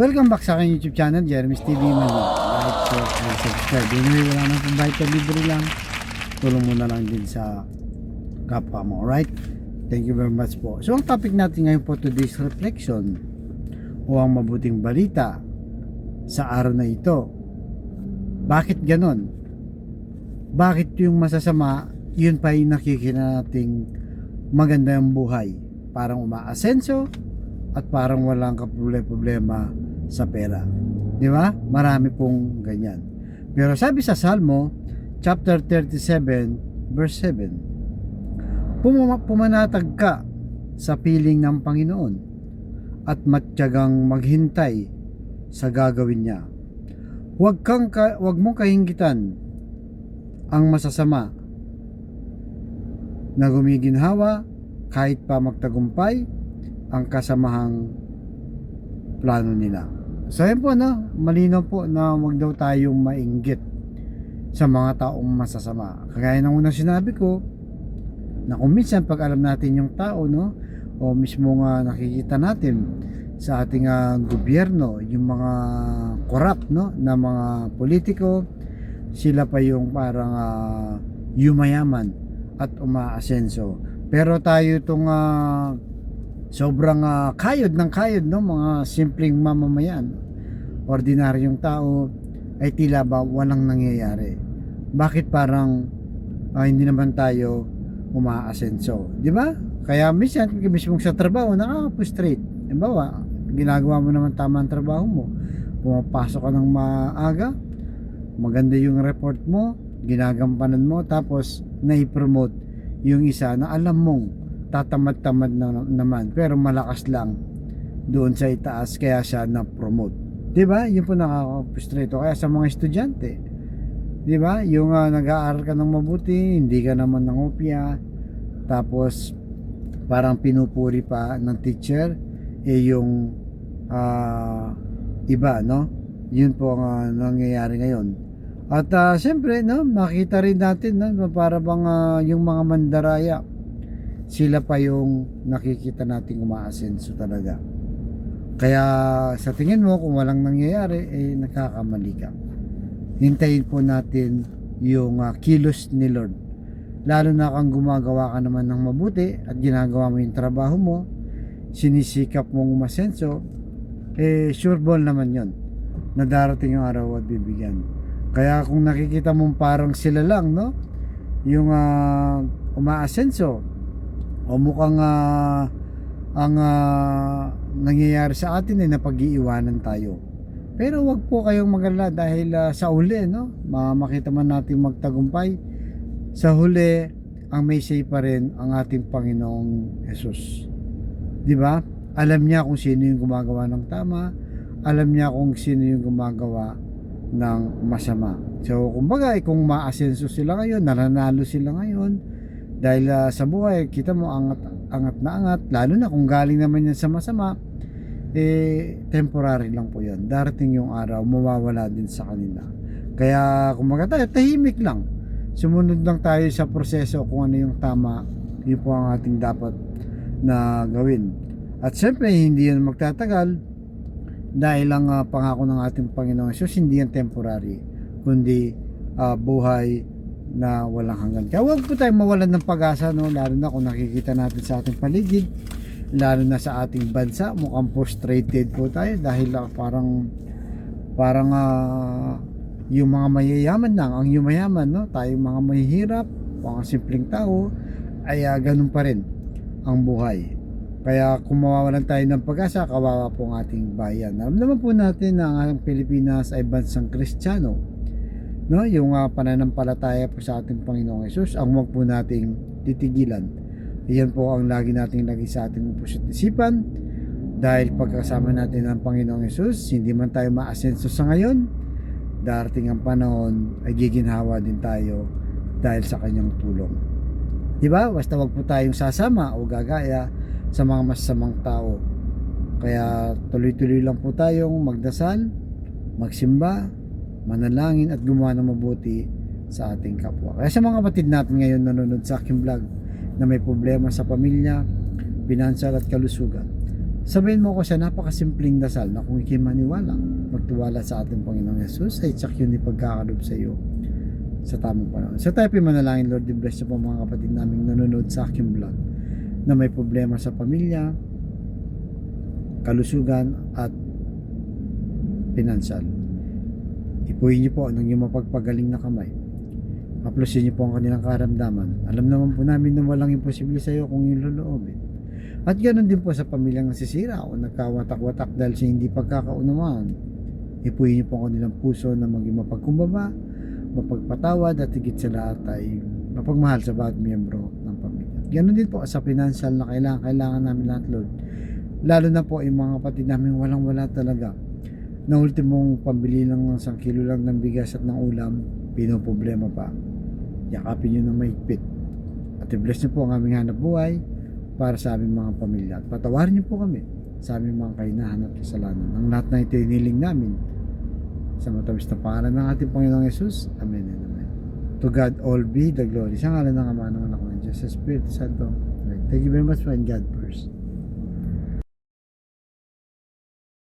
Welcome back sa aking YouTube channel, Jeremy's TV Mali. Like, share, and subscribe. Anyway, wala nang pambayad ka, libre lang. Tulong mo na lang din sa kapwa mo, alright? Thank you very much po. So, ang topic natin ngayon po today's reflection o ang mabuting balita sa araw na ito. Bakit ganon? Bakit yung masasama, yun pa yung nakikita nating maganda yung buhay? Parang umaasenso at parang walang kaproblema sa pera. Di ba? Marami pong ganyan. Pero sabi sa Salmo, chapter 37, verse 7, Pumama, pumanatag ka sa piling ng Panginoon at matyagang maghintay sa gagawin niya. Huwag kang ka, huwag mong kahinggitan ang masasama na gumiginhawa kahit pa magtagumpay ang kasamahang plano nila. So yun po no, malinaw po na wag daw tayong mainggit sa mga taong masasama. Kagaya ng unang sinabi ko, na kung minsan pag alam natin yung tao no, o mismo nga nakikita natin sa ating ah, gobyerno, yung mga corrupt no, na mga politiko, sila pa yung parang ah, yumayaman at umaasenso. Pero tayo itong ah, sobrang ah, kayod ng kayod no? Mga simpleng mamamayan. Ordinaryong tao ay tila ba walang nangyayari? Bakit parang ah, hindi naman tayo umaasenso? Di ba? Kaya minsan mismo sa trabaho nakaka-frustrate halimbawa ginagawa mo naman tama ang trabaho mo. Pumapasok ka ng maaga maganda yung report mo ginagampanan mo tapos nai-promote yung isa na alam mong tatamad-tamad na naman pero malakas lang doon sa itaas kaya siya na-promote. 'Di ba? Yun po nakaka-frustrate kaya sa mga estudyante. 'Di ba? Yung ah, nag-aaral ka ng mabuti, hindi ka naman nangopya tapos parang pinupuri pa ng teacher eh yung ah, iba, no? Yun po ang ah, nangyayari ngayon. At uh, siyempre, no, makita rin natin no, para bang ah, yung mga mandaraya sila pa yung nakikita nating umaasenso talaga. Kaya sa tingin mo kung walang nangyayari eh nakakamali ka. Hintayin po natin yung ah, kilos ni Lord. Lalo na kang gumagawa ka naman ng mabuti at ginagawa mo yung trabaho mo, sinisikap mong umasenso, eh sure ball naman yon na darating yung araw at bibigyan. Kaya kung nakikita mong parang sila lang, no? Yung ah, umaasenso, o mukhang ah, ang ah, nangyayari sa atin ay napag-iiwanan tayo. Pero wag po kayong magalala dahil ah, sa uli, no? Ma- Makita man natin magtagumpay. Sa huli, ang may say pa rin ang ating Panginoong Jesus. Di ba? Alam niya kung sino yung gumagawa ng tama. Alam niya kung sino yung gumagawa ng masama. So, kumbaga, eh, kung maasenso sila ngayon, nananalo sila ngayon, dahil ah, sa buhay, kita mo angat, angat na angat, lalo na kung galing naman yan sa masama, eh, temporary lang po yan. Darating yung araw, mawawala din sa kanila. Kaya, kumaga tayo, tahimik lang. Sumunod lang tayo sa proseso kung ano yung tama, yun po ang ating dapat na gawin. At syempre, hindi yan magtatagal dahil lang ah, pangako ng ating Panginoon Jesus, hindi yan temporary, kundi ah, buhay na walang hanggan. Kaya huwag po tayong mawalan ng pag-asa, no? lalo na kung nakikita natin sa ating paligid, lalo na sa ating bansa, mukhang frustrated po tayo dahil ah, parang parang ah, yung mga mayayaman lang, ang yumayaman, no? tayo mga mahihirap, mga simpleng tao, ay ah, ganun pa rin ang buhay. Kaya kung mawawalan tayo ng pag-asa, kawawa po ang ating bayan. Alam naman po natin na ang Pilipinas ay bansang Kristiyano no yung uh, pananampalataya po sa ating Panginoong Yesus ang wag po nating titigilan. Iyan po ang lagi nating lagi sa ating puso't isipan. Dahil pagkasama natin ng Panginoong Yesus hindi man tayo maasenso sa ngayon darating ang panahon ay giginhawa din tayo dahil sa kanyang tulong. Di ba? Basta wag po tayong sasama o gagaya sa mga masamang tao. Kaya tuloy-tuloy lang po tayong magdasal magsimba manalangin at gumawa ng mabuti sa ating kapwa. Kaya sa mga kapatid natin ngayon nanonood sa aking vlog na may problema sa pamilya, pinansal at kalusugan, Sabihin mo ko sa napakasimpleng dasal na kung ikay maniwala, magtiwala sa ating Panginoong Yesus ay tsak yun ipagkakalob sa iyo sa tamang panahon. So tayo manalangin, Lord, bless po mga kapatid naming nanonood sa aking vlog na may problema sa pamilya, kalusugan at pinansyal. Ipuhin niyo po ang inyong mapagpagaling na kamay. Haplosin niyo po ang kanilang karamdaman. Alam naman po namin na walang imposible sa iyo kung yung loloobin. At ganoon din po sa pamilyang nasisira o nagkawatak-watak dahil sa hindi pagkakaunawaan. Ipuhin niyo po ang kanilang puso na maging mapagkumbaba, mapagpatawad at higit sa lahat ay mapagmahal sa bawat miyembro ng pamilya. Ganon din po sa financial na kailangan, kailangan namin lahat, Lord. Lalo na po yung mga kapatid namin walang wala talaga. Na ultimong pambili lang ng isang kilo lang ng bigas at ng ulam, pinoproblema pa. Yakapin nyo ng mahigpit. At i-bless niyo po ang aming hanap buhay para sa aming mga pamilya. At patawarin niyo po kami sa aming mga kainahan at kasalanan. Ang lahat na ito iniling namin sa matamis na pangalan ng ating Panginoong Yesus. Amen and Amen. To God all be the glory. Sa ngalan ng Ama ng Anak ng Diyos sa Espiritu Santo. Thank you very much and God first.